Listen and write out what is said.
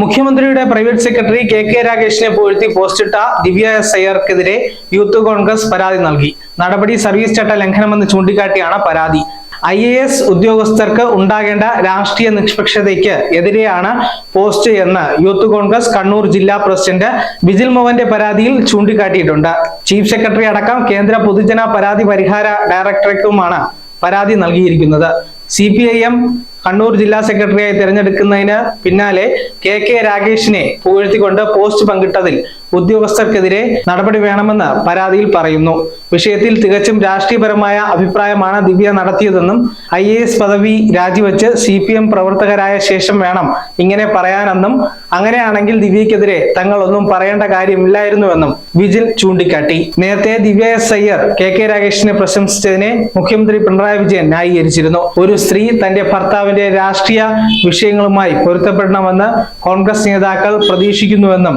മുഖ്യമന്ത്രിയുടെ private secretary K K രാഗേഷിനെ പുകഴ്ത്തി പോസ്റ്റിട്ട ദിവ്യ എസ് അയ്യർക്കെതിരെ യൂത്ത് കോൺഗ്രസ് പരാതി നൽകി. നടപടി സർവീസ് ചട്ട ലംഘനമെന്ന് ചൂണ്ടിക്കാട്ടിയാണ് പരാതി. ഐ എ എസ് ഉദ്യോഗസ്ഥർക്ക് ഉണ്ടാകേണ്ട രാഷ്ട്രീയ നിഷ്പക്ഷതയ്ക്ക് എതിരെയാണ് പോസ്റ്റ് എന്ന് യൂത്ത് കോൺഗ്രസ് കണ്ണൂർ ജില്ലാ പ്രസിഡന്റ് ബിജിൽ മോഹന്റെ പരാതിയിൽ ചൂണ്ടിക്കാട്ടിയിട്ടുണ്ട്. ചീഫ് സെക്രട്ടറി അടക്കം കേന്ദ്ര പൊതുജന പരാതി പരിഹാര ഡയറക്ടറേറ്റുമാണ് പരാതി നൽകിയിരിക്കുന്നത്. C P I M Kannur ജില്ലാ സെക്രട്ടറിയായി തിരഞ്ഞെടുക്കുന്നതിന് പിന്നാലെ കെ കെ രാഗേഷിനെ പുകഴ്ത്തിക്കൊണ്ട് പോസ്റ്റ് പങ്കിട്ടതിൽ ഉദ്യോഗസ്ഥർക്കെതിരെ നടപടി വേണമെന്ന് പരാതിയിൽ പറയുന്നു. വിഷയത്തിൽ തികച്ചും രാഷ്ട്രീയപരമായ അഭിപ്രായമാണ് ദിവ്യ നടത്തിയതെന്നും ഐ എ എസ് പദവി രാജിവെച്ച് സി പി എം പ്രവർത്തകരായ ശേഷം വേണം ഇങ്ങനെ പറയാനെന്നും അങ്ങനെയാണെങ്കിൽ ദിവ്യക്കെതിരെ തങ്ങൾ ഒന്നും പറയേണ്ട കാര്യമില്ലായിരുന്നുവെന്നും വിജിൽ ചൂണ്ടിക്കാട്ടി. നേരത്തെ Divya S Iyer K K രാഗേഷിനെ പ്രശംസിച്ചതിനെ മുഖ്യമന്ത്രി പിണറായി വിജയൻ ന്യായീകരിച്ചിരുന്നു. ഒരു സ്ത്രീ തന്റെ ഭർത്താവിന്റെ രാഷ്ട്രീയ വിഷയങ്ങളുമായി പൊരുത്തപ്പെടണമെന്ന് കോൺഗ്രസ് നേതാക്കൾ പ്രതീക്ഷിക്കുന്നുവെന്നും